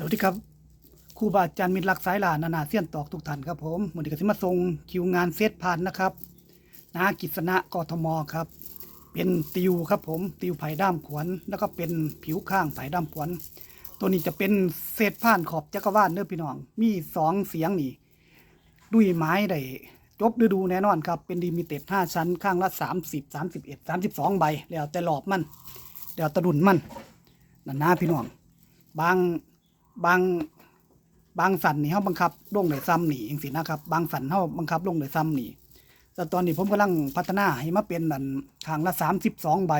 สวัสดีครับครูบาอาจารย์มิตรรักสายหลานนานาเสี้ยนตอกทุกท่านครับผมวันนี้ก็สิมาส่งคิวงานเซตผ่านนะครับนากิษณะกทมครับ เป็นติวครับผมติวไผ่ด้ามขวน แล้วก็เป็นผิวข้างไผ่ด้ามขวน ตัวนี้จะเป็นเศษผ่านขอบจักรวาลเนื้อพี่น้อง มีสองเสียงนี่ด้วยไม้ได้จบฤดูแน่นอนครับ เป็นดีมิเต็ดห้าชั้นข้างละสามสิบสามสิบเอ็ดสามสิบสองใบ แล้วแต่หลอบมันแล้วตะดุนมันนั่นนะพี่น้องบาง บางบางสันนี่เขาบังคับลงในซ้ำนี่เองสินะครับ บางสันเขาบังคับลงในซ้ำนีแต่ตอนนี้ผมกำลังพัฒนาให้มาเป็นนันทางละสามสิบสองใบ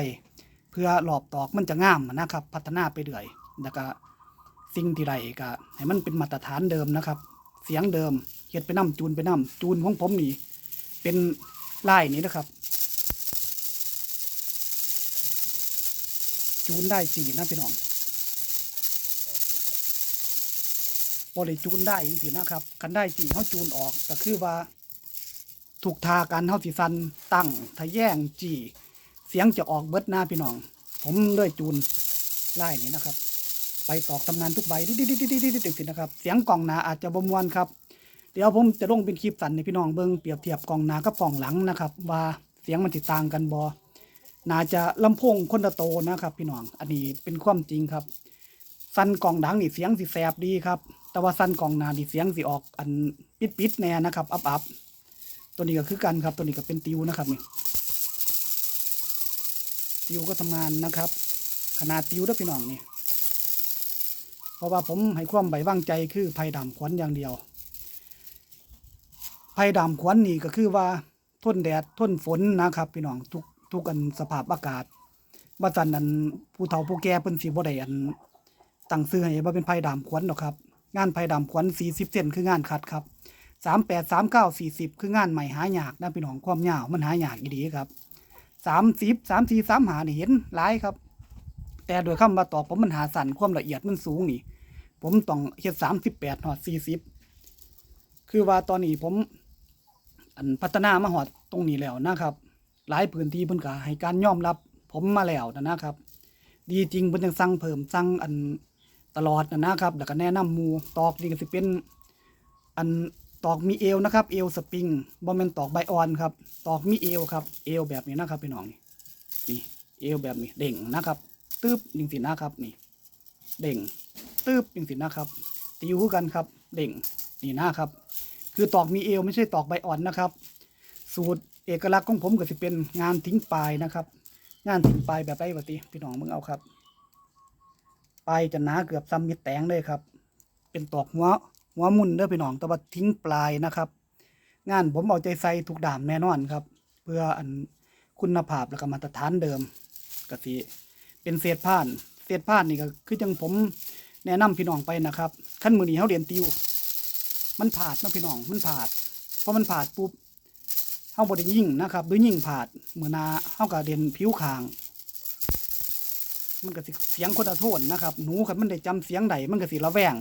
เพื่อหลอบตอกมันจะงามนะครับ พัฒนาไปเรื่อยแล้วก็สิ่งที่ใดก็ให้มันเป็นมาตรฐานเดิมนะครับ เสียงเดิมเฮ็ดไปน้ำจูนไปน้ำจูนของผมนี่เป็นลายนี้นะครับ จูนได้จีนะพี่น้อง บริจูนได้จริงๆนะครับคันได้จีเขาจูนออกก็คือว่า ถูกทากันเขาสิสันตั้งทะแย่งจีเสียงจะออกเบิดหน้าพี่น้อง ผมด้วยจูนไล่นี้นะครับ ไปตอกตำนานทุกใบดิดิดิดิดิดิดิสินะครับ เสียงกล่องหนาอาจจะบมวนครับ เดี๋ยวผมจะลงเป็นคลิปสั่นในพี่น้องเบิ้งเปรียบเทียบกล่องหนากับกล่องหลังนะครับว่าเสียงมันติดต่างกันบอน่าจะลำโพงคนละโตนะครับ พี่น้อง อันนี้เป็นความจริงครับ สั้นกล่องดังนี่เสียงสิแสบดีครับ แต่ว่าสั้นกองนานี่เสียงสิออกอันปิดปิดแน่นะครับ อับอับตัวนี้ก็คือกันครับ ตัวนี้ก็เป็นติวนะครับนี่ติวก็ทำงานนะครับ ขนาดติวด้อพี่น้องนี่เพราะว่าผมให้ความใบวางใจคือไผ่ดำขวัญอย่างเดียวไผ่ดำขวัญนี่ก็คือว่าทนแดดทนฝนนะครับ พี่น้องทุกทุกอันสภาพอากาศว่าจันอันผู้เฒ่าผู้แก่เพิ่นสิบ่ได้อันตั้งซื้อให้ว่าเป็นไผ่ดำขวัญหรอกครับ งานไผ่ดำขวัญ40เซนคืองานคัดครับ38 39 40คืองานใหม่หายากนะพี่น้องความยาวมันหายากอีดีครับ30 34 3หานี่เห็นหลายครับ แต่โดยคำว่าตอบผมมันหาสั่นความละเอียดมันสูงนี่ ผมต้องเฮ็ด38หอด40คือว่าตอนนี้ผมอันพัฒนามาหอดตรงนี้แล้วนะครับ หลายพื้นที่เพิ่นก็ให้การยอมรับ ผมมาแล้วนะนะครับ ดีจริงเพิ่นยังสั่งเพิ่มสั่งอัน ตลอดนะนะครับแล้วก็แนะนำหมูตอกนี่ก็สิเป็น อันตอกมีเอวนะครับ เอวสปริงบ่แม่นตอกใบอ่อนครับ ตอกมีเอวครับ เอวแบบนี้นะครับพี่น้องนี่นี่เอวแบบนี้เด้งนะครับตึ๊บจริงๆนะครับนี่ เด้งตึ๊บจริงๆนะครับติวคือกันครับ เด้งนี่นะครับ คือตอกมีเอวไม่ใช่ตอกใบอ่อนนะครับ สูตรเอกลักษณ์ของผมก็สิเป็นงานทิ้งปลายนะครับ งานทิ้งปลายแบบไรปฏิพี่น้องมึงเอาครับ ปลายจะหนาเกือบซ้ำมิดแตงเลยครับ เป็นตอกหัวหัวมุนเด้อพี่น้องแต่ว่าทิ้งปลายนะครับ งานผมเอาใจใส่ทุกด่ามแน่นอนครับ เพื่ออันคุณภาพและก็มาตรฐานเดิมก็สิเป็นเศษผ้านเศษผ้านนี่ก็คือจังผมแนะนำพี่น้องไปนะครับขั้นมือนี้เขาเรียนติว มันผาดนะพี่น้องมันผาดพอมันผาดปุ๊บเฮาบดยิ่งนะครับด้วยยิ่งผาดเมื่อนาเฮาก็เด่นผิวคาง มันก็สิเสียงคนละโทนนะครับ หนูคันมันได้จำเสียงใดมันก็สิระแวง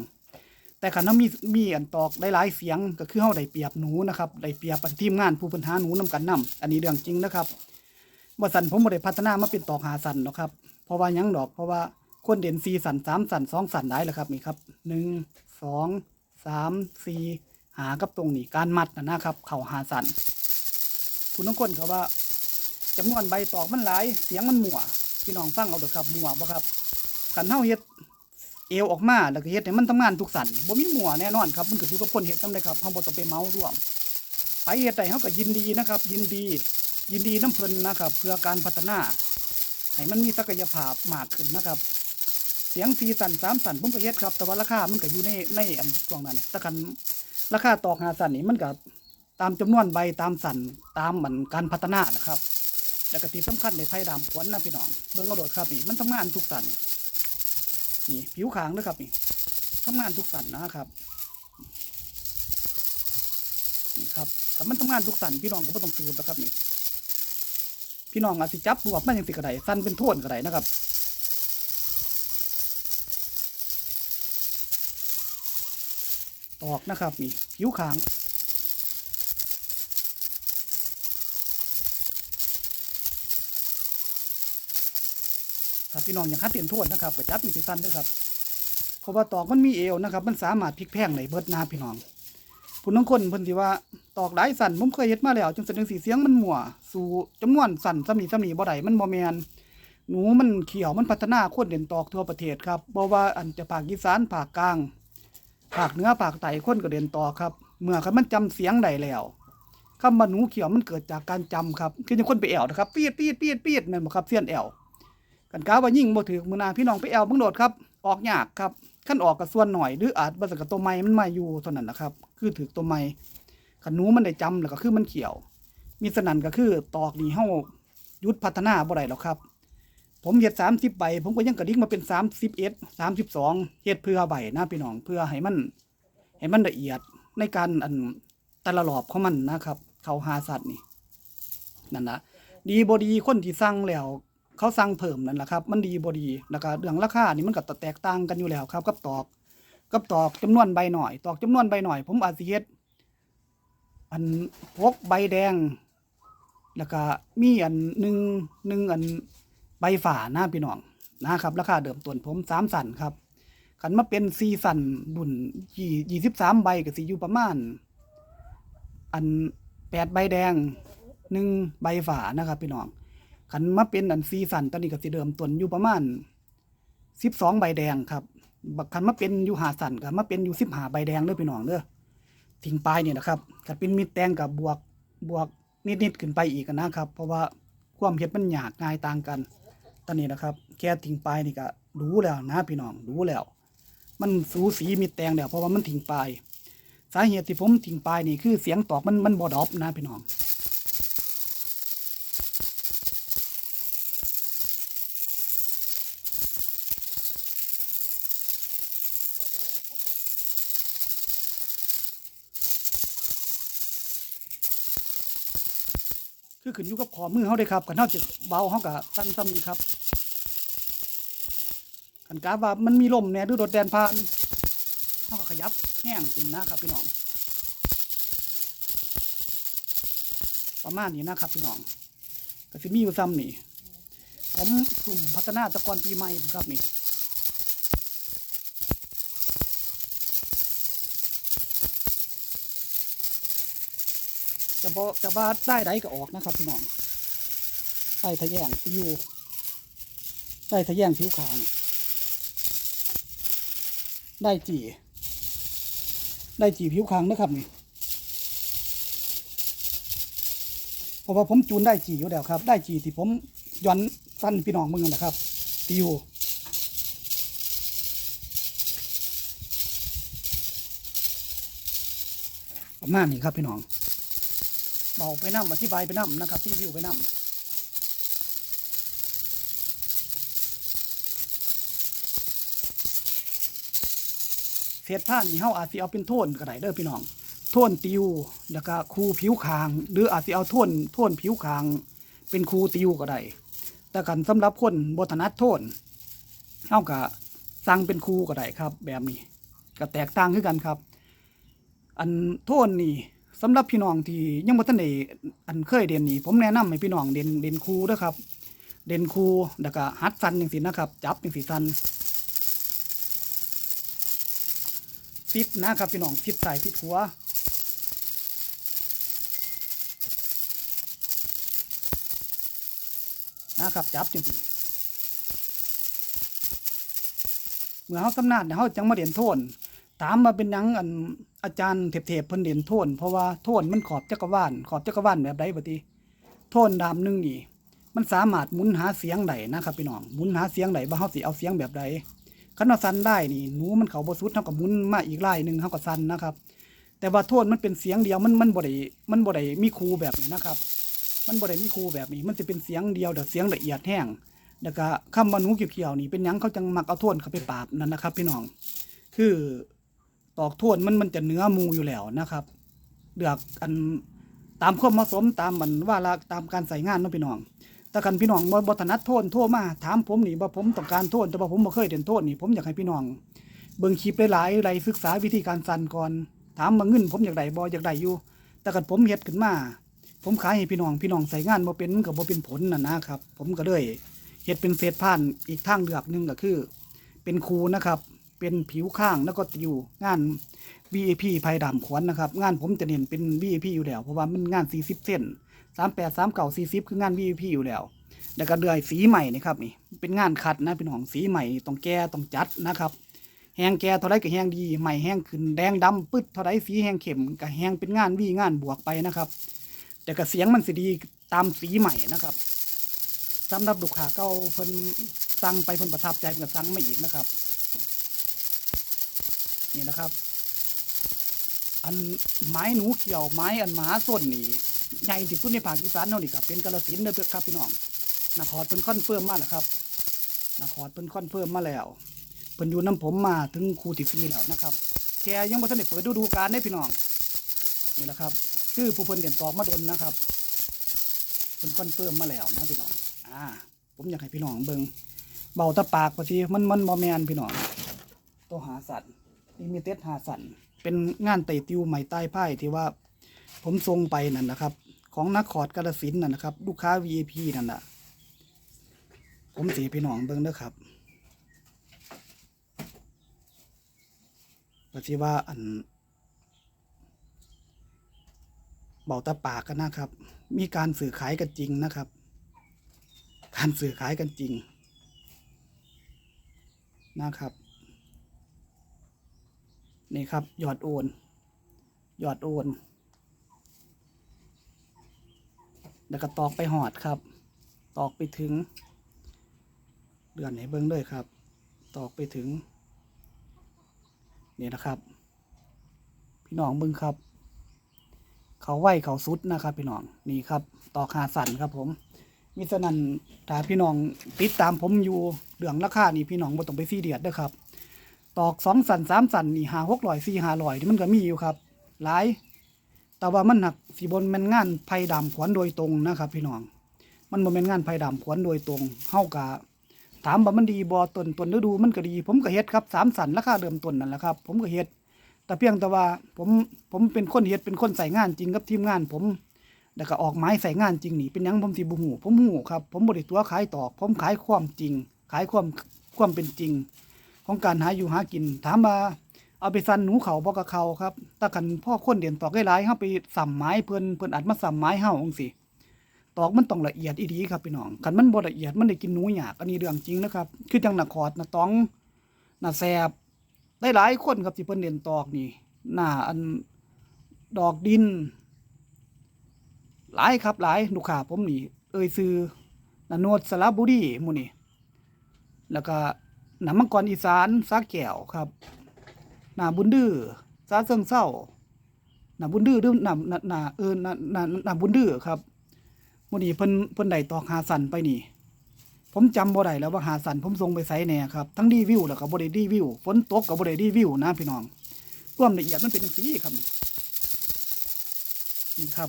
แต่คันถ้ามีมีอันตอกหลายๆเสียงก็คือเฮาได้เปรียบหนูนะครับได้เปรียบอันทีมงานผู้ปัญหาหนูนํกันนํอันนี้เรื่องจริงนะครับว่าสันผมบ่ได้พัฒนามาเป็นตอกหาสันหรอกครับ เพราะว่ายังดอก เพราะว่าคนเด่นสี่สันสามสันสองสันได้แล้วครับนี่ครับหนึ่งสองสามสี่หากับตรงนี้การมัดนะนะครับ เข่าหาสันคุณต้องคนครับว่าจำนวนใบตอกมันหลาย เสียงมันหมัว พี่น้องฟังเอาเด้อครับมั่วบ่ครับกันเฮาเฮ็ดเอวออกมาแล้วก็เฮ็ดให้มันทำงานทุกสันบ่มีหมัวแน่นอนครับมันก็อยู่กับคนเฮ็ดนำได้ครับเฮาบ่ต้องไปเมาร่วมไปเฮ็ดได้เฮาก็ยินดีนะครับ ยินดี ยินดีน้ำเพิ่นนะครับ เพื่อการพัฒนาให้มันมีศักยภาพมากขึ้นนะครับ เสียงสีสันสามสันผมก็เฮ็ดครับ แต่ว่าราคามันก็อยู่ในในอันช่วงนั้นแต่คันราคาตอกหาสันนี่มันก็ตามจำนวนใบตามสันตามมันการพัฒนาแหละครับ แล้วก็ที่สำคัญในไผ่ดำขวัญนะพี่น้องเบิ่งเอาโดดครับนี่มันทำงานทุกสันนี่ผิวขางด้วยครับนี่ทำงานทุกสันนะครับนี่ครับถ้ามันทำงานทุกสันพี่น้องก็ไม่ต้องซื้อนะครับนี่พี่น้องอาจจะจับรวบมันยังติดกระไดสั้นเป็นท่วนกระไดนะครับตอกนะครับนี่ผิวขาง ถ้าพี่น้องอย่ากคัดเตียนท่วนนะครับก็จับอยู่ที่สั้นด้วยครับเพราะว่าตอกมันมีเอวนะครับ มันสามารถพลิกแพงได้เบิดหนาพี่น้องผู้นังคนเพิ่นสิว่าตอกหลายสั่นผมเคยเฮ็ดมาแล้วจังซั่นจังสีเสียงมันมั่วสู่จำนวนสั่นสำนีสำนีบ่ได้มันบ่แมนหนูมันเขียวมันพัฒนาคนเด่นตอกทั่วประเทศครับบ่ว่าอันจะภาคอีสานภาคกลางภาคเหนือภาคใต้คนก็เด่นตอกครับ เมื่อคันมันจำเสียงได้แล้วคำว่าหนูเขียวมันเกิดจากการจำครับคือจังคนไปแอวนะครับปีดปีดปีดปีดแม่นบ่ครับเสียนแอว กันกาว่ายิ่งบ่ถือมือนาพี่น้องไปแอวเบิ่งโดดครับ ออกยากครับขั้นออกกับส่วนหน่อยหรืออาจบ่สักกับตัวไม้มันมาอยู่เท่านั้นนะครับ คือถือตัวไม้ขันหนูมันได้จำแล้วก็คือมันเขียว มีสนั่นก็คือตอกนี่เฮาหยุดพัฒนาบ่ได้หรอกครับ ผมเฮ็ด30ใบ ผมก็ยังกระดิกมาเป็น31 32เฮ็ดเพื่อใบนะพี่น้องเพื่อให้มัน ให้มันละเอียดในการอันแต่ละรอบของมันนะครับ เขาหาสัตว์นี่นั่นนะดีบ่ดีคนที่สั่งแล้ว เขาสั่งเพิ่มนั่นแหละครับ มันดีบ่ดีแล้วก็เรื่องราคานี่มันก็แตกต่างกันอยู่แล้วครับ กับตอก กับตอกจำนวนใบหน่อย ตอกจำนวนใบหน่อย ผมอาจสิเฮ็ดอันพกใบแดง แล้วก็มีอันหนึ่งหนึ่งอันใบฝาหน้าพี่น้องนะครับ ราคาเดิมต้นผมสามสันครับขันมาเป็นสี่สันบุญยี่ยี่สิบสามใบก็สิอยู่ประมาณ อันแปดใบแดงหนึ่งใบฝานะครับพี่น้อง ขันมาเป็นอันซีสันตอนนี้ก็สิเดิมต้นอยู่ประมาณสิบสองใบแดงครับบักขันมาเป็นอยู่หาสันกับมาเป็นอยู่สิบหาใบแดงเด้อพี่น้องเด้อทิ้งปลายเนี่ยนะครับกัเป็นมีดแตงกับบวกบวกนิดๆขึ้นไปอีกนะครับ เพราะว่าความเห็ดมันหยากง่ายต่างกัน ตอนนี้นะครับ แค่ทิ้งปลายนี่ก็รู้แล้วนะพี่น้องรู้แล้ว มันสูสีมีดแตงแล้วเพราะว่ามันทิ้งปลาย สาเหตุที่ผมทิ้งปลายนี่คือเสียงตอกมันมันบอดอฟนะพี่น้อง ขึ้นอยู่กับขอมือเขาเลยครับกันเท่าจะเบาเขากับสั้นซ้ำนี้ครับกันกาว่ามันมีลมเนี่ยหรือรถแดนผ่านเขาก็ขยับแห้งขึ้นนะครับพี่น้อง ประมาณนี้นะครับพี่น้องก็สิมีอยู่ซ้ำนี่ผมสุ่มพัฒนาตะกอนปีใหม่ครับนี่ จะบอจะบาดได้ไดก็ออกนะครับพี่น้องได้ทะแยงติวได้ทะแยงผิวขาง ได้จีได้จีผิวขางนะครับนี่เพราะว่าผมจูนได้จีอยู่แล้วครับ ได้จีที่ผมย้อนสั้นพี่น้องมึงนะครับติวประมาณนี้ครับพี่น้อง เบาไปน้ำอธิบายไปน้ำนะครับที่วิวไปน้ำเศษผ้านี่เฮาอาจสิเอาเป็นโทนก็ได้เด้อพี่น้อง โทนติวแล้วก็คูผิวคาง หรืออาจสิเอาโทนโทนผิวคาง เป็นคูติวก็ได้แต่กันสำหรับคนบถนัดโทนเฮาก็สั่งเป็นคูก็ได้ครับ แบบนี้ก็แตกต่างคือกันครับ อันโทนนี่ สำหรับพี่น้องที่ยังบ่ทันได้อันเคยเรียนนี่ผมแนะนำให้พี่น้องเรียนเรียนครูเด้อครับเรียนครูแล้วก็หัดสั่นจังซี่นะครับ จับจังซี่สั่นฟิตนะครับพี่น้องฟิตใส่ฟิตหัวนะครับจับจังซี่เมื่อเฮาสำนานี่ยเฮาจังมาเรียนโทน ถามมาเป็นหยังอันอาจารย์เทพๆเพิ่นเด่นโทนเพราะว่าโทนมันขอบจักรวาลขอบจักรวาลแบบใดบัดนี้โทนดามหนึงนี่ มันสามารถหมุนหาเสียงได้นะครับพี่น้องหมุนหาเสียงได้ว่าเฮาสิเอาเสียงแบบใดคันว่าสั่นได้นี่หนูมันเขาบ่สุดเฮาก็หมุนมาอีกลายหนึงเฮาก็สั่นนะครับ แต่ว่าโทนมันเป็นเสียงเดียวมันมันบ่ได้มันบ่ได้มีครูแบบนี้นะครับ มันบ่ได้มีครูแบบนี้ มันจะเป็นเสียงเดียวแต่เสียงละเอียดแห้งแล้วก็คำว่าหนูเขียวๆนี่เป็นหยังเขาจังมักเอาโทนเข้าไปปราบนั่นนะครับ พี่น้องคือ ตอกทวนมันมันจะเนื้อมูอยู่แล้วนะครับเลือกอันตามความเหมาะสมตามมันว่าละตามการใส่งานเนาะพี่น้องแต่กันพี่น้องบ่บ่ถนัดโทนโทรมาถามผมนี่ว่าผมต้องการโทนแต่ว่าผมบ่เคยเรียนโทนนี่ผมอยากให้พี่น้อง เบิ่งคลิปหลายๆไรศึกษาวิธีการสั่นก่อน ถามมาเงินผมอยากได้บ่อยากได้อยู่ แต่กันผมเฮ็ดขึ้นมา ผมขายให้พี่น้องพี่น้องใส่งานบ่เป็นมันก็บ่เป็นผลน่ะนะครับ ผมก็เลยเฮ็ดเป็นเศษผ่านอีกทางเลือกหนึ่งก็คือ เป็นครูนะครับ เป็นผิวข้างแล้วก็ติวงาน VIP ภายดำขวัญนะครับ งานผมจะเน้นเป็น VIP อยู่แล้ว เพราะว่ามันงาน 40 เส้น 38 3เก่า40 คืองาน VIP อยู่แล้ว แล้วก็เดือยสีใหม่นี่ครับนี่เป็นงานคัดนะเป็นของสีใหม่ต้องแก้ต้องจัดนะครับแห้งแก่เท่าไรก็แห้งดีใหม่แห้งขึ้นแดงดำปึ๊ดเท่าไรสีแห้งเข้มก็แห้งเป็นงานวีงานบวกไปนะครับ แต่ก็เสียงมันสิดีตามสีใหม่นะครับสำหรับลูกค้าเก่าเพิ่นสั่งไปเพิ่นประทับใจเพิ่นสั่งไมาอีกนะครับ นี่นะครับ อันไม้หนูเขียวไม้อันมหาส้นนี่ใหญ่ที่สุดในภาคอีสานเท่านี้ครับเป็นกาลสินเด้อครับพี่น้องนครเป็นคอนเฟิร์มมาแล้วครับนครเป็นคอนเฟิร์มมาแล้วเพิ่นอยู่น้ำผมมาถึงครูติฟีแล้วนะครับแค่ยังบ่ทันได้เปิดฤดูกาลได้พี่น้องนี่แหละครับ คือผู้เพิ่นเด่นตอกมาดนนะครับเพิ่นคอนเฟิร์มมาแล้วนะพี่น้อง อ่า ผมอยากให้พี่น้องเบิ่งเบาตะปากพอดีมันมันบ่แมนพี่น้องตัวหาสัตว์ ลิมิเต็ดหาสัตว์เป็นงานไต่ติวใหม่ใต้ป้ายที่ว่า ผมส่งไปนั่นนะครับ ของนักขอดกาลสินนั่นนะครับ ลูกค้า VIP นั่นแหละผมสีพี่น้องเบิ่งเด้อครับปฏิว่าอันเบาตาปากกันนะครับ มีการสื่อขายกันจริงนะครับ การสื่อขายกันจริงนะครับ นี่ครับยอดโอนยอดโอน แล้วก็ตอกไปหอดครับ ตอกไปถึง เดือนไหนเบิ้งเลยครับ ตอกไปถึง นี่นะครับ พี่น้องเบิ้งครับ เขาไหวเขาสุดนะครับ พี่น้อง นี่ครับ ตอกหาสันครับผมมิฉะนั้นถ้าพี่น้องติดตามผมอยู่เรื่องราคานี่พี่น้องบ่ต้องไปซีเดียดเด้ครับ ตอกสองสันสามสันนี่หาหกร้อยสี่หาร้อยที่มันก็มีอยู่ครับ หลาย แต่ว่ามันหนักสีบนแมันงานไผ่ดำขวัญโดยตรงนะครับพี่น้อง มันบ่แม่นงานไผ่ดำขวัญโดยตรงเฮากะถามว่ามันดีบ่ต้นต้นฤดูมันก็ดี ผมก็เฮ็ดครับสามสันราคาเริ่มต้นนั่นแหละครับ ผมก็เฮ็ดแต่เพียงแต่ว่าผมผมเป็นคนเฮ็ดเป็นคนใส่งานจริงกับทีมงาน ผมแล้วก็ออกไม้ใส่งานจริงนี่เป็นหยังผมสิบ่ฮู้ผมฮู้ครับผมบ่ได้ตัวขายตอก ผมขายความจริง ขายความความเป็นจริง ของการหาอยู่หากิน ถามว่าเอาไปสันหนูเขาบ่กับเขาครับถ้ากันพ่อคนเดียนตอกหลายๆเฮาไปสัมไม้เพิ่นเพิ่นอัดมาสัมไม้เฮาจังซี่ตอกมันต้องละเอียดอีดีครับพี่น้องคันมันบ่ละเอียดมันได้กินหนูยากอันนี้เรื่องจริงนะครับ คือจังหนาคอดนาต้องนาแซบได้หลายคนครับที่เพิ่นเรียนตอกนี่หน้าอันดอกดิน หลายครับหลายลูกค้าผมนี่ เอ่ยซื้อนาโนดสระบุรีมูนี่แล้วก็ น้ำมังกรอีสานสาแก้วครับหน้าบุญดื้อสาเซิงเศร้าหน้าบุญดื้อหรือหน้าหน้าหนาเออหน้าหน้าหนาบุญดื้อครับมู่อนี้เพิ่นเพิ่นได้ตอกหาสันไปนี่ ผมจำบ่ได้แล้วว่าหาสันผมส่งไปไสแหน่ครับทั้งรีวิวแล้วก็บ่ได้รีวิวฝนตกก็บ่ได้รีวิวนะพี่น้องความละเอียดมันเป็นจังซี่ครับนี่ครับ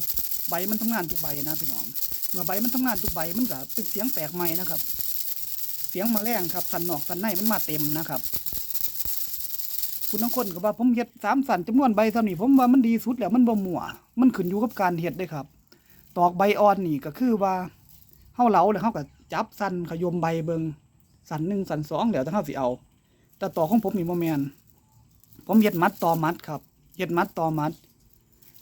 ใบมันทำงานทุกใบนะพี่น้อง เมื่อใบมันทำงานทุกใบมันก็เป็นเสียงแปลกใหม่นะครับ เสียงมาแรงครับสันนอกสันในมันมาเต็มนะครับคุณทั้งคนก็ว่าผมเฮ็ดสามสันจำนวนใบเท่านี้ผมว่ามันดีสุดแล้วมันบ่มัวมันขึ้นอยู่กับการเฮ็ดเด้ครับ ตอกใบอ่อนนี่ก็คือว่าเฮาเหลาแล้วเฮาก็จับสันขยมใบเบิงสันหนึ่งสันสองเดี๋ยวถ้าเฮาสิเอา แต่ต่อของผมนี่บ่แมนผมเฮ็ดมัดต่อมัดครับเฮ็ดมัดต่อมัด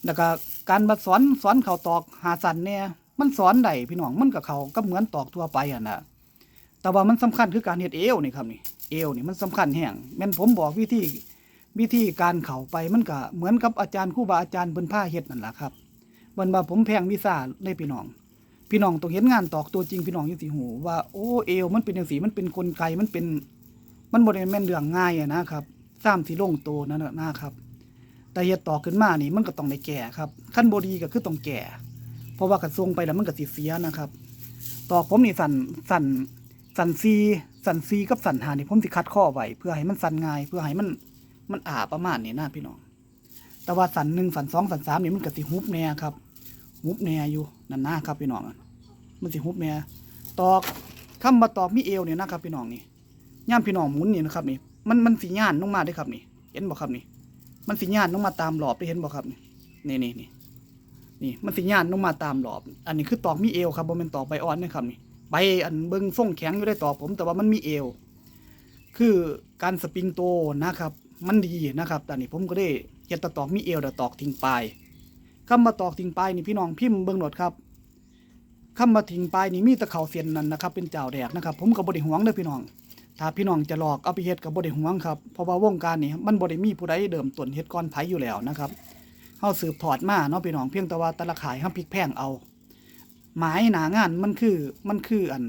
แล้วก็การมาสอนสอนเขาตอกหาสันเนี่ยมันสอนได้พี่น้องมันก็เขาก็เหมือนตอกทั่วไปอะนะ แต่ว่ามันสำคัญคือการเฮ็ดเอวนี่ครับนี่เอวนี่มันสำคัญแห้งแม่นผมบอกวิธีวิธีการเข้าไปมันก็เหมือนกับอาจารย์ครูบาอาจารย์เพิ่นพาเฮ็ดนั่นแหละครับมันว่าผมแพงวิซ่าเลยพี่น้อง พี่น้องต้องเห็นงานตอกตัวจริงพี่น้องอยู่สิหูว่าโอ้เอวมันเป็นจังสีมันเป็นกลไกมันเป็น มันบ่ได้แม่นเรื่องง่ายอะนะครับซ้ำสิลงตัวนั่นน่ะนะครับ แต่เฮ็ดต่อขึ้นมานี่มันก็ต้องได้แก่ครับขั้นบดีก็คือต้องแก่ เพราะว่ากระทรวงไปแล้วมันก็สิเสียนะครับ ตอกผมนี่สั่นสั่น สันซีสันซีกับสันหานี่ผมสิคัดข้อไว้เพื่อให้มันสันง่ายเพื่อให้มันมันอาประมาณนี้นะพี่น้อง แต่ว่าสันหนึ่งสันสองสันสามนี่มันก็สิฮุบแน่ครับฮุบแน่อยู่นั่นนะครับพี่น้องมันสิฮุบแน่ตอกคำว่าตอกมีเอวเนี่ยนะครับพี่น้องนี่ย่ามพี่น้องหมุนนี่นะครับนี่มันมันสีย่านลงมาได้ครับนี่ เห็นบ่ครับนี่ มันสิญาณลงมาตามหลอบได้เห็นบ่ครับนี่นี่นี่นี่นี่มันสิญาณลงมาตามหลอบ อันนี้คือตอกมีเอวครับบ่แม่นตอกใบอ่อนนะครับนี่ ใบอันเบิงส่งแข็งอยู่ได้ตอกผม แต่ว่ามันมีเอว คือการสปริงโตนะครับ มันดีนะครับแตอนนี้ผมก็ได้เฮ็ดตะตอกมีเอวแตะตอกทิ้งปลายคำมาตอกทิ้งปลายนี่พี่น้องพิมพ์เบิงหนดครับคำมาทิ้งปลายนี่มีตะเข่าเสียนนั่นนะครับ เป็นเจ้าแดกนะครับ ผมก็บ่ได้หวงเด้อพี่น้อง ถ้าพี่น้องจะหลอกเอาไปเฮ็ดก็บ่ได้หวงครับเพราะว่าวงการนี่มันบด้มีผู้ใดเดิมต้นเฮ็ดก่อนไผอยู่แล้วนะครับเฮาสืบทอดมาเนาะพี่น้องเพียงแต่ว่าต่ละขายเฮาพลิกแพงเอา หมายหนางานมันคือมันคืออัน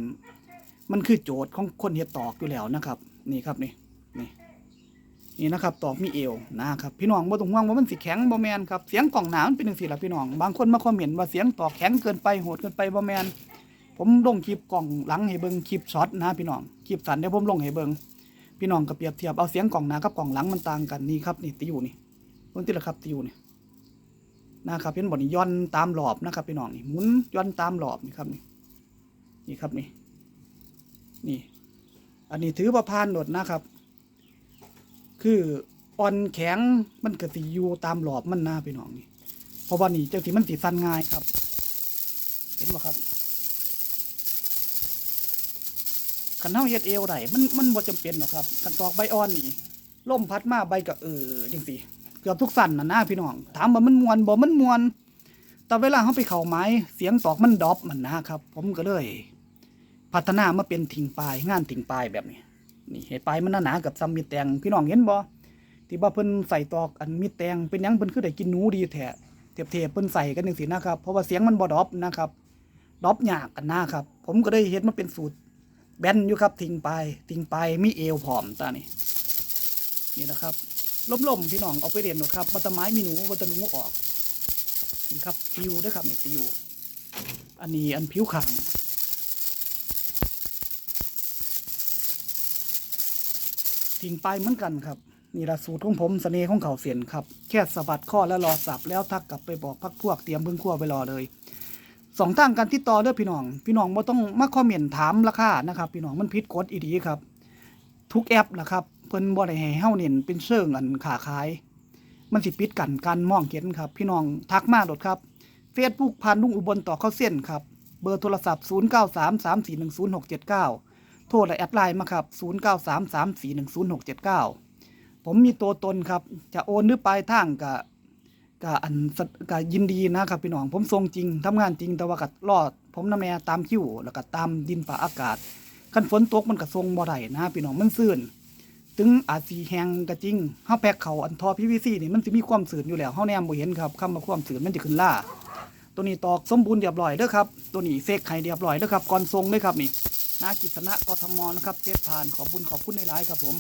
มันคือโจทย์ของคนเฮ็ดตอกอยู่แล้วนะครับ นี่ครับนี่นี่นี่นะครับตอกมีเอวนะครับพี่น้องบ่ต้องห่วงว่ามันสิแข็งบ่แมนครับเสียงกล่องหนามันเป็นจังซี่ล่ะพี่น้องบางคนมาคอมเมนต์ว่าเสียงตอกแข็งเกินไปโหดเกินไปบ่แมนผมลงคลิปกล่องหลังให้เบิ่งคลิปช็อตนะพี่น้องคลิปสั้นเดี๋ยวผมลงให้เบิ่งพี่น้องก็เปรียบเทียบเอาเสียงกล่องหนากับกล่องหลังมันต่างกันนี่ครับนี่ติอยู่นี่เบิ่งติละครับติอยู่นี่ นะครับเป็นบ่นี่ย้อนตามหลอบนะครับพี่น้องนี่หมุนย้อนตามหลอบนี่ครับนี่นี่ครับนี่นี่อันนี้ถือว่าพานโดดนะครับ คืออ่อนแข็งมันก็สิอยู่ตามหลอบมันนะพี่น้องนี่เพราะว่านี่เจ้าที่มันสิสั้นง่ายครับ เห็นบ่ครับขันเท้าเฮ็ดเอวได้มันมันบ่จำเป็นหรอกครับขันตอกใบอ่อนนี่ล่มพัดมาใบก็เออจังซี่ เกือบทุกสั่นนะนะพี่น้องถามว่ามันมวนบ่มันมวน แต่เวลาเขาไปเข้าไม้เสียงตอกมันดรอปมันนะครับ ผมก็เลย พัฒนามาเป็นถิงปลายงานถิงปลายแบบนี้ นี่เห็ดปลายมันหนาๆกับซัมมีแตงพี่น้องเห็นบ่ที่ว่าเพิ่นใส่ตอกอันมีแตงเป็นยังเพิ่นคือได้กินหนูดีแท้เทียบเทียบเพิ่นใส่กันจังซี่นะครับเพราะว่าเสียงมันบ่ดรอปนะครับดรอปยากกันนะครับ ผมก็ได้เฮ็ดมาเป็นสูตรแบนอยู่ครับถิงปลายถิงปลายมีเอวผอมตานี่นี่นะครับ ล้มๆพี่น้องเอาไปเรียนหนูครับบัตรไม้มีหนูบัตรหนูออกนี่ครับติวเด้วยครับนี่ติวอันนี้อันผิวขางทิ้งไปเหมือนกันครับนี่ละสูตรของผมเสน่ห์ของเขาเสียนครับ แค่สะบัดข้อแล้วรอสับแล้วทักกลับไปบอกพักพวกเตรียมพึ่งขั้วไปรอเลยสองทางการติดต่อเด้อพี่น้อง พี่น้องบ่ต้องมาคอมเมนต์ถามราคานะครับ พี่น้องมันผิดกฎอีดีครับ ทุกแอปนะครับ เพิ่นบ่ได้ให้เฮาเน้นเป็นเชิงอันขาขาย มันสิปิดกันการมองเห็นครับ พี่น้องทักมาโดดครับเฟซบุ๊กพันลุงอุบลต่อเข้าเส้นครับ เบอร์โทรศัพท์ 0933410679 โทรและแอดไลน์มาครับ 0933410679 ผมมีตัวตนครับ จะโอนหรือปลายทางกะกะอันกะยินดีนะครับพี่น้อง ผมทรงจริงทำงานจริงแต่ว่ากัดรอด ผมน้ำแม่ตามคิวแล้วก็ตามดินฝ่าอากาศคันฝนตกมันก็ทรงบ่ได้นะพี่น้องมันซื่น ถึงอาจสีแหงก็จริงเฮาแพ็กเขาอันทอพีวีซีนี่มันสิมีความสื่นอยู่แล้วเฮาแนมบ่เห็นครับคำว่าความสื่นมันจะขึ้นล่า ตัวนี้ตอกสมบูรณ์เรียบร้อยเด้อครับ ตัวนี้เซกไข่เรียบร้อยเด้อครับก่อนทรงเด้อครับนี่นากิษณะกทมนะครับเฟซผ่านขอบคุณขอบคุณในไลน์ครับผม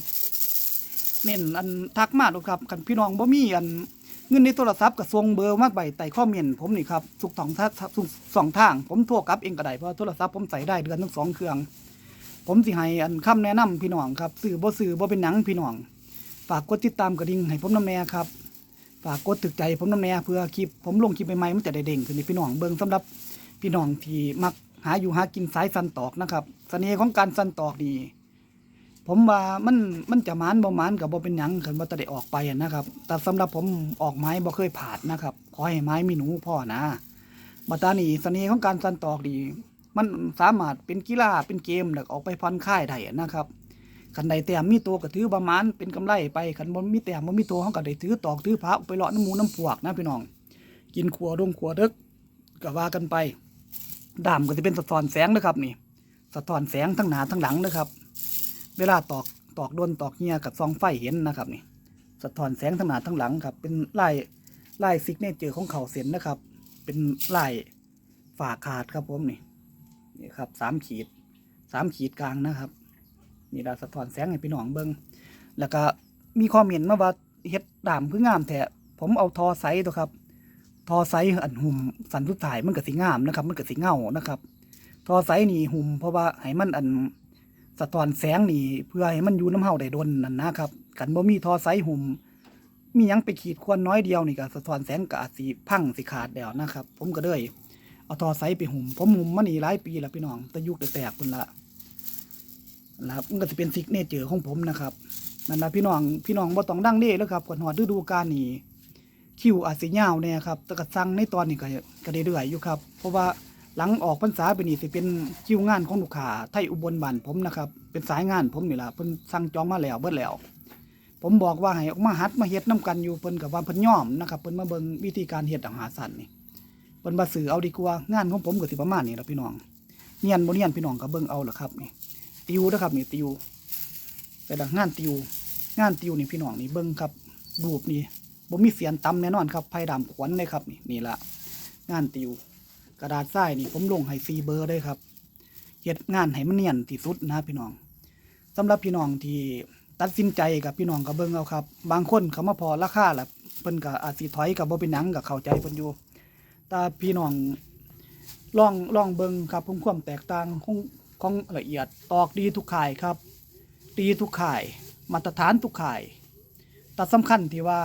เน้นอันทักมาดครับคันพี่น้องบ่มีอันเงินในโทรศัพท์กับทรงเบอร์มาใบไต่ข้อเมนต์ผมนี่ครับสุกสองทางสุกสองทาง ผมโทรกลับเองก็ได้เพราะโทรศัพท์ผมใส่ได้เดือนทั้งสองเครื่อง ผมสิให้อันคำแนะนำพี่น้องครับสื่อบ่สื่อบ่เป็นหนังพี่น้อง ฝากกดติดตามกระดิ่งให้ผมน้ำแน่ครับ ฝากกดตึกใจผมน้ำแน่เพื่อคลิปผมลงคลิปใหม่ๆมันจะได้เด้งขึ้นให้พี่น้องเบิ่งสำหรับพี่น้องที่มักหาอยู่หากินสายสันตอกนะครับเสน่ห์ของการสันตอกดีผมว่ามันมันจะมานบ่มานกับบ่เป็นหยังคันว่าจะได้ออกไปนะครับ แต่สำหรับผมออกไม้บ่เคยผ่านนะครับขอให้ไม้มีหนูพ่อนะบัดตานี้เสน่ห์ของการสันตอกดี มันสามารถเป็นกีฬาเป็นเกมแล้วออกไปผ่อนคลายได้นะครับคันใดแต้มมีตัวก็ถือประมาณเป็นกำไรไปคันบ่มีแต้มบ่มีตัวเฮาก็ได้ถือตอกถือพระไปเลาะน้ำหมูน้ำพวกนะพี่น้อง กินขัวดงขัวเด็กก็ว่ากันไปดามก็จะเป็นสะท้อนแสงนะครับนี่สะท้อนแสงทั้งหน้าทั้งหลังนะครับ เวลาตอกตอกโดนตอกเงียกับซองไฟเห็นนะครับนี่สะท้อนแสงทั้งหน้าทั้งหลังครับ เป็นลายลายซิกเนเจอร์ของเขาเส้นนะครับ เป็นลายฝาขาดครับผมนี่ นี่ครับสามขีดสามขีดกลางนะครับ นี่เราสะท้อนแสงให้พี่น้องเบิงแล้วก็มีความเห็นมาว่าเฮ็ดดามคืองามแท้ผมเอาทอไซส์ตัวครับ ทอไซส์อันหุ่มสันสุดท้ายมันก็สิงามนะครับ มันก็สิเงานะครับ ทอไซส์นี่หุ่มเพราะว่าให้มันอันสะท้อนแสงนี่ เพื่อให้มันอยู่น้ำเฮาได้ดนนั่นนะครับกันบ่มีทอไซส์หุ่มมียังไปขีดควรน้อยเดียวนี่ก็สะท้อนแสงก็อาจสิพังสิขาดแล้วนะครับ ผมก็เลย เอาทอไซส์ไปหุ่มผมหุ่มมานี่หลายปีแล้วพี่น้องแต่ยุคแตกๆพุ่นละนะครับมันก็จะเป็นซิกเนเจอร์ของผมนะครับนั่นนะพี่น้องพี่น้องบ่ต้องดังเด้แล้วครับก่อนหอดฤดูกาลนี่คิวอาจสิยาวเนี่ยครับแต่ก็สั่งในตอนนี้ก็ก็ได้เรื่อยๆอยู่ครับเพราะว่าหลังออกพรรษาไปนี่สิเป็นคิวงานของลูกค้าไทยอุบลบ้านผมนะครับเป็นสายงานผมนี่ล่ะเพิ่นสั่งจองมาแล้วเบิดแล้ว ผมบอกว่าให้ออกมาหัดมาเฮ็ดนํกันอยู่เพิ่นกับว่าเพิ่นย่อมนะครับเพิ่นมาเบิ่งวิธีการเฮ็ดอาหารสันนี่ พิ่นมาสื่อเอาดีกว่างานของผมก็สิประมาณนี้ละพี่น้องเนียนบ่เนียนพี่น้องก็เบิ่งเอาล่ะครับนี่ติวนะครับนี่ติวแต่ละงานติวงานติวนี่พี่น้องนี่เบิ่งครับรูปนี่บ่มีเสียนตำแน่นอนครับไผ่ดำขวัญเลยครับนี่นี่ละงานติว กระดาษทรายนี่ผมลงให้ฟรีเบอร์เลยครับเฮ็ดงานให้มันเนียนที่สุดนะพี่น้องสำหรับพี่น้องที่ตัดสินใจกับพี่น้องก็เบิ่งเอาครับ บางคนเขามาพอราคาแล้วเพิ่นก็อาจสิถอยกับบ่เป็นหยังก็เข้าใจเพิ่นอยู่ ต่พี่น้องลองลองเบิงครับผมความแตกต่างของของละเอียดตอกดีทุกข่ายครับ ดีทุกข่าย มาตรฐานทุกข่ายแต่สำคัญที่ว่า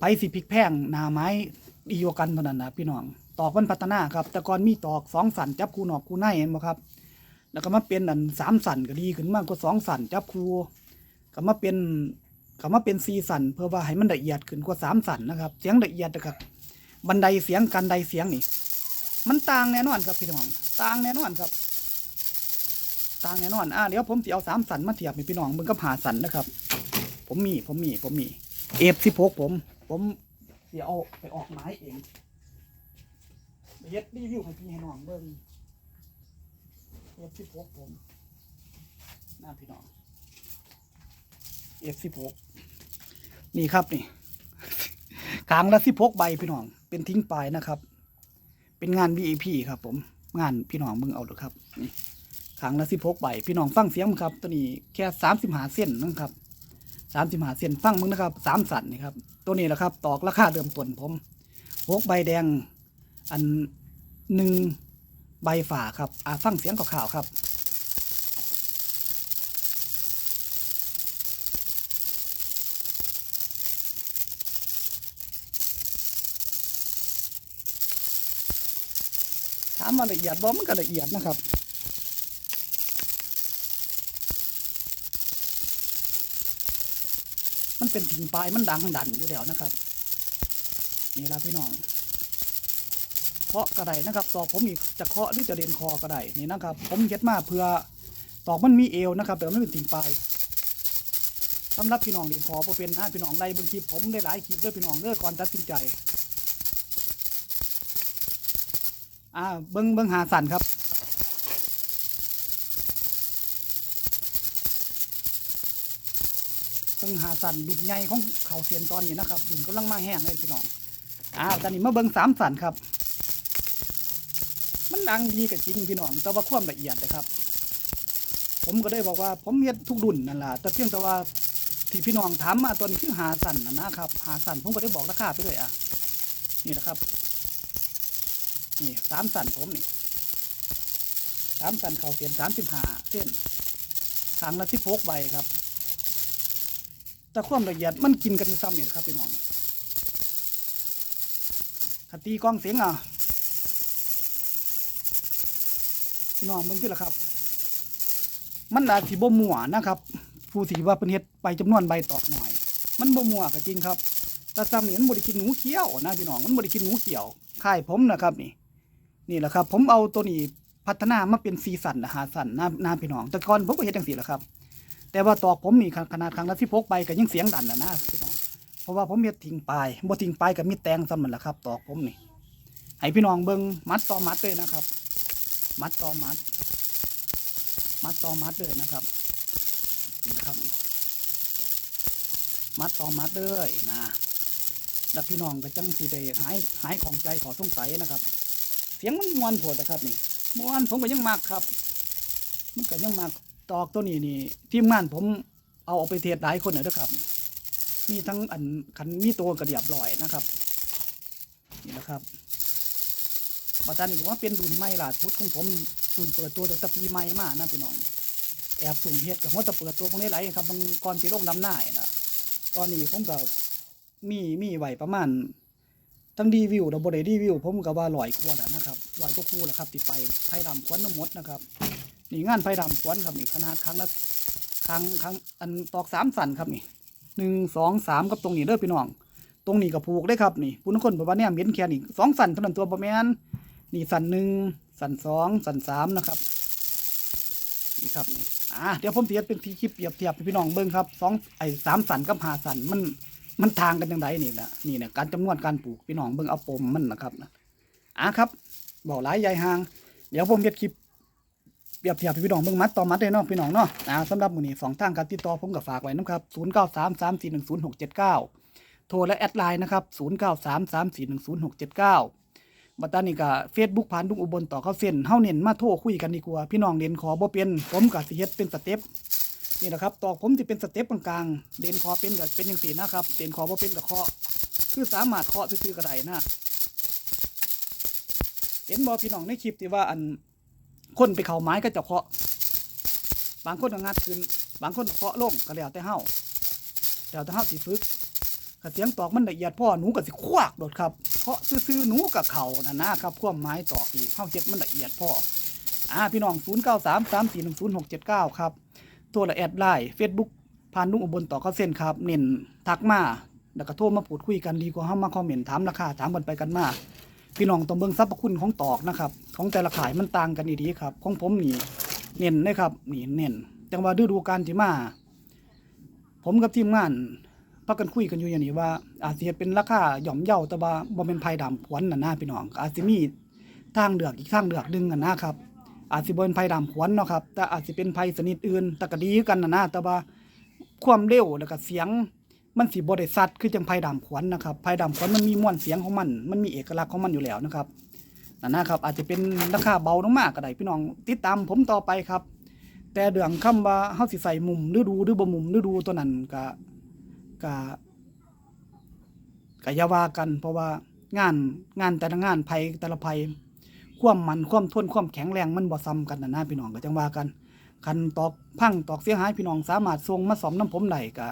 ไปสิพลิกแพงนาไม้ดีกว่ากันเท่านั้นนะพี่น้องตอกมันพัฒนาครับ แต่ก่อนมีตอกสองสันจับคูหนอกคูในเห็นไหมครับ แล้วก็มาเป็นอันสามสันก็ดีขึ้นมากกว่าสองสันจับคูก็มาเป็นก็มาเป็นสี่สันเพื่อว่าให้มันละเอียดขึ้นกว่าสามสันนะครับเสียงละเอียดนะครับ บันไดเสียงกันไดเสียงนี่ มันต่างแน่นอนครับพี่น้องต่างแน่นอนครับต่างแน่นอนอ่าเดี๋ยวผมจะเอาสามสันมาเทียบให้พี่น้องมึงก็หาสันนะครับ ผมมีผมมีผมมีเอฟสิบหกผม ผมเดี๋ยวเอาไปออกไม้เองไปเฮ็ดรีวิวให้พี่ให้น้องเบิ่งเอฟสิบหกผมหน้าพี่น้องเอฟสิบหกนี่ครับนี่ขางละสิบหกใบพี่น้อง เป็นทิ้งปลายนะครับ เป็นงาน VIP ครับผมงานพี่น้องมึงเอาเถอะครับนี่ครั้งละสิบหกใบพี่น้องฟังเสียงมั้งครับ ตัวนี้แค่สามสิบหาเส้นนะครับสามสิบหาเส้นฟังมึงนะครับสามสันนี่ครับตัวนี้แหละครับ ตอกราคาเดิมต้นผมหกใบแดงอันหนึ่งใบฝ่าครับอ่าฟังเสียงข่าวๆครับามว่าละเอียดบ่มันก็ละเอียดนะครับมันเป็นถิ่งปลายมันดังดันอยู่แล้วนะครับ นี่ละพี่น้องเคาะกระไดนะครับตอกผมอีกจะเคาะหรือจะเด่นคอกระไดนี่นะครับ ผมเก็ดมาเพื่อตอกมันมีเอวนะครับ แต่ว่ามันเป็นถิงปลายสำหรับพี่น้องเด่นคอเพอเป็นนะพี่น้องไล่เบิ่งคลิปผมได้หลายคลิปด้วยพี่น้องเด้อก่อนตัดสินใจ อ่าเบิ้งเบิ้งหาสันครับเบิ้งหาสันดุนใหญ่ของเขาเสียนตอนนี้นะครับดุนกำลังมาแห้งเลยพี่น้องอ่าตอนนี้มาเบิ้งสามสันครับ มันดังดีกับจริงพี่น้องแต่ว่าความละเอียดนะครับ ผมก็ได้บอกว่าผมเฮ็ดทุกดุนนั่นแหละแต่เพียงแต่ว่าที่พี่น้องถามมาตัวนี้คือหาสันนะครับ หาสันผมก็ได้บอกราคาไปด้วยอะนี่นะครับ นี่สามสันผมนี่สามสันเขาเสียนสามสิบห้าเส้นสังละสิบหกใบครับ แต่ความละเอียดมันกินกันซ้ำนี่นะครับพี่น้องคตีกล้องเสียงอะพี่น้องมึงที่ละครับ มันอาจสิบ่มัวนะครับ ผู้ที่ว่าเป็นเฮ็ดไปจำนวนใบตอกหน่อย มันบ่มัวก็จริงครับแต่ซ้ำนี่มันบ่ได้กินหนูเขียวนะพี่น้องมันบ่ได้กินหนูเขียวค่ายผมนะครับนี่ นี่แหละครับ ผมเอาตัวนี้พัฒนามาเป็นซีสันนะหาสันหน้าหน้าพี่น้องแต่ก่อนผมก็เฮ็ดจังซี่แหละครับ แต่ว่าตอกผมนี่ขนาดครั้งละที่พกใบก็ยังเสียงดันนะนะพี่น้องเพราะว่าผมเฮ็ดทิ้งปลายบ่ทิ้งปลายก็มีแตงซ้ำนั่นแหละครับ ตอกผมนี่ให้พี่น้องเบิ่งมัดต่อมัดเลยนะครับ มัดต่อมัด มัดต่อมัดเลยนะครับนี่นะครับ มัดต่อมัดเลยนะแล้วพี่น้องก็จังสิได้หายหายของใจขอสงสัยนะครับ สียงมันมวนโผดนะครับนี่มวนผมก็ยังมักครับ มันก็ยังมักตอกตัวนี้นี่ทีมงานผมเอาออกไปเทศหลายคนเลยนะครับ มีทั้งอันคันมีตัวกระเดียบลอยนะครับนี่นะครับบัตรนี้ผมว่าเป็นดุนไม้ล่าสุดของผมดุนเปิดตัวตั้งแต่ปีใหม่มานะพี่น้อง แอบสุ่มเฮ็ดกับหัวตะเปิดตัวพวกนี้ไหลครับบางก่อนสีลงดำหน้านะตอนนี้ผมก็มีมีไหวประมาณ ทั้งรีวิวดับบได้รีวิวผมก็ว่าลอยกว่าแล้วนะครับลอยก็คู่แหละครับติดไปไผ่ดำควนน้ำมดนะครับนี่งานไผ่ดำควนครับนี่ขนาดครั้งละครั้งครั้งอันตอกสามสันครับนี่หนึ่งสองสามกับตรงนี้เด้อพี่น้อง ตรงนี้ก็ผูกได้ครับนี่ปุณคนบอกว่าเนี่ยเห็นแค่นี้สองสันเท่านั้นตัวประมาณนี่สันหนึ่งสันสองสันสามนะครับนี่ครับอ่าเดี๋ยวผมเฮ็ดเป็นทีคลิปเปรียบเทียบพี่น้องเบิ่งครับสองไอ้สามสันกับห้าสันมัน มันทางกันยังไงนี่นะนี่เนี่ยการจำนวนการปลูกพี่น้องเบิ่งเอาปมมันนะครับนะอ่าครับบอกหลายใหญ่ห่าง เดี๋ยวผมเฮ็ดคลิปเปรียบเทียบพี่น้องเบิ่งมัดต่อมัดเลยเนาะพี่น้องเนาะอ่าสำหรับมือนี้สองทางการติดต่อผมก็ฝากไว้นะครับ0933410679โทรและแอดไลน์นะครับ0933410679บัตานี่ก็เฟซบุ๊กผ่านลุงอุบลต่อเข้าเส้นเฮาเน้นมาโทรคุยกันดีกว่าพี่น้องเรียนขอบ่เป็นผมก็สิเฮ็ดเป็นสเต็ป นี่แหละครับตอกผมสิเป็นสเต็ปกลางๆเรียนขอเป็นก็เป็นจังซี่นะครับเรียนขอบ่เป็นก็เคาะคือสามารถเคาะซื่อๆก็ได้นะเห็นบ่พี่น้องในคลิปที่ว่าอันคนไปเข้าไม้ก็จะเคาะ บางคนก็งัดขึ้น บางคนก็เคาะลงก็แล้วแต่เฮาแล้วแต่เฮาสิฝึกก็เสียงตอกมันละเอียดพ่อหนูก็สิควักโดดครับเพราะซื่อๆหนูกับเขาน่ะนะครับความหมายตอกอีกเฮาเฮ็ดมันละเอียดพ่ออ่าพี่น้อง 0933410679 ครับ ตัวละแอดไลน์ Facebook ผ่านลุงอุบลต่อเข้าเส้นครับ เน้นทักมาแล้วก็โทรมาพูดคุยกันดีกว่าเฮามาคอมเมนต์ถามราคาถามกันไปกันมาพี่น้องต้องเบิ่งสรรพคุณของตอกนะครับ ของแต่ละขายมันต่างกันดีๆครับ ของผมนี่เน้นนะครับนี่เน้นจังว่าฤดูกาลที่มา ผมกับทีมงานพักกันคุยกันอยู่อย่างนี้ว่า อาจจะเป็นราคาหย่อมเย่าแต่ว่าบ่เป็นภัยดำขวัญน่ะนะพี่น้องอาจจะมีทางเลือกอีกทางเลือกหนึงน่ะนะครับ อาจสิบ่เป็นภัยดำขวัญเนาะครับแต่อาจสิเป็นภัยชนิดอื่นแต่ก็ดีกันนะนะแต่ว่าความเร็วแล้วก็เสียงมันสิบ่ได้ซัดคือจังภัยดำขวัญนะครับภัยดำขวัญมันมีมวนเสียงของมัน มันมีเอกลักษณ์ของมันอยู่แล้วนะครับนั่นนะครับ อาจจะเป็นราคาเบาลงมากก็ได้พี่น้องติดตามผมต่อไปครับ แต่เรื่องคำว่าเฮาสิใส่มุมฤดูหรือบ่มุมฤดูตัวนั้นก็ก็ก็อย่าว่ากัน เพราะว่างานงานแต่ละงานภัยแต่ละภัย ความมันความทนความแข็งแรงมันบ่ซ้ำกันนะนะพี่น้องก็จังว่ากัน คันตอกพังตอกเสียหายพี่น้องสามารถส่งมาซ่อมน้ำผมได้ก็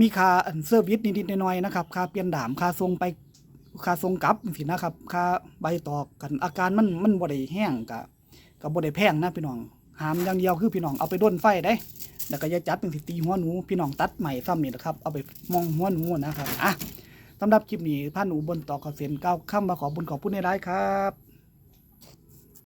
มีค่าเซอร์วิสนิดๆหน่อยๆนะครับค่าเปลี่ยนดามค่าส่งไปค่าส่งกลับจังซี่นะครับค่าใบตอกกันอาการมันมันบ่ได้แห้งก็ก็บ่ได้แพงนะพี่น้องหามอย่างเดียวคือพี่น้องเอาไปด้นไฟได้แล้วก็อย่าจับเป็นสิตีหัวหนูพี่น้องตัดใหม่ซ้ำนี่นะครับเอาไปมองหัวหนูนะครับอะสำหรับคลิปนี้พานหนูบนตอขอเสียนก้าวข้ามมาขอบุญขอบคุณในร้ายครับ